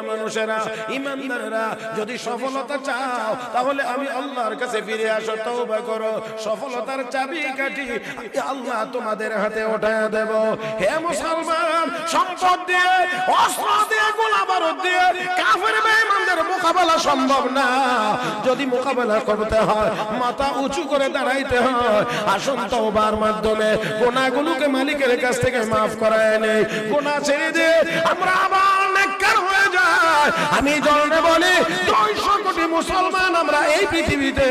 দুনিয়ার মানুষেরা, ইমানদারেরা যদি সফলতা চাও, তাহলে আমি আল্লাহর কাছে ফিরে আসো, তওবা করো। সফলতার চাবি কাঠি আল্লাহ তোমাদের হাতে ওঠায় দেব। হে মুসলমান, সম্পদ দিয়ে, অস্ত্র দিয়ে গোলা বারুদ দিয়ে কাফের বেঈমানদের মোকাবেলা সম্ভব না। যদি মোকাবেলা করতে হয়, মাথা উঁচু করে দাঁড়াইতে হয়, আসুন তওবার মাধ্যমে। গোনাগুলোকে মালিকের কাছ থেকে মাফ করায় নেই। গোনা ছেড়ে দিয়ে আমরা আবার আমি জলনে বলি, দুইশো কোটি মুসলমান আমরা এই পৃথিবীতে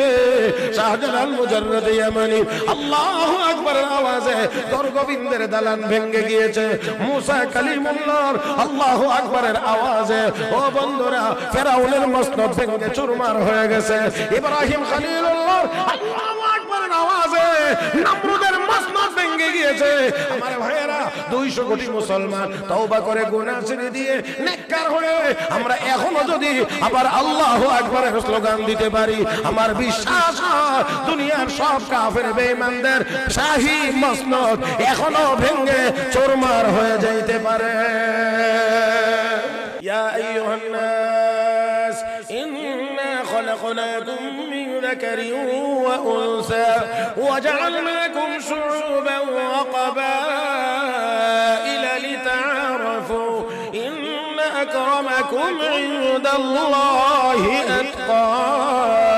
ইয়ামানি, আল্লাহু আকবারের আওয়াজে দরগোবিন্দের দালান ভেঙে গিয়েছে। মুসা কালিমুল্লাহর আল্লাহু আকবারের আওয়াজে, ও বন্ধুরা, ফেরাউনের ভেঙে চুরমার হয়ে গেছে। ইব্রাহিম খলিলুল্লাহর আল্লাহু আকবারের আওয়াজে, নমরুদের মসনদ ভেঙে গিয়েছে। আমার ভাইয়েরা দুইশো কোটি মুসলমান তওবা করে গুনাহ ছেড়ে দিয়ে নেককার হয়ে আমরা এখনও যদি আবার আল্লাহ একবার স্লোগান দিতে পারি, আমার বিশ্বাস দুনিয়ার সব কাফের বেঈমানদের শাহি মসনদ এখনও ভেঙে চোরমার হয়ে যাইতে পারে। ইয়া আইয়ুহান্নাস, ইন্না খলাকনাকুম মিন যাকারিন ওয়া উনসা, ওয়া জাআলনাকুম শুউবান أكرمكم عند الله أتقاكم.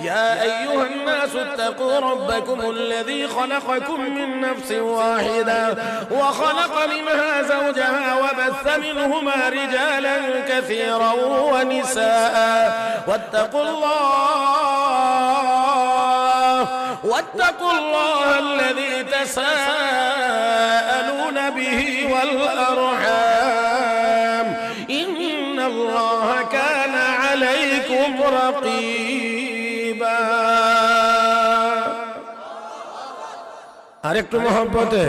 يا أيها الناس اتقوا ربكم الذي خلقكم من نفس واحدة وخلق منها زوجها وبث منهما رجالا كثيرا ونساء. واتقوا الله واتقوا الله الذي تساءلون به والأرحام. عليكم رقيبا আরেকটু মহব্বতে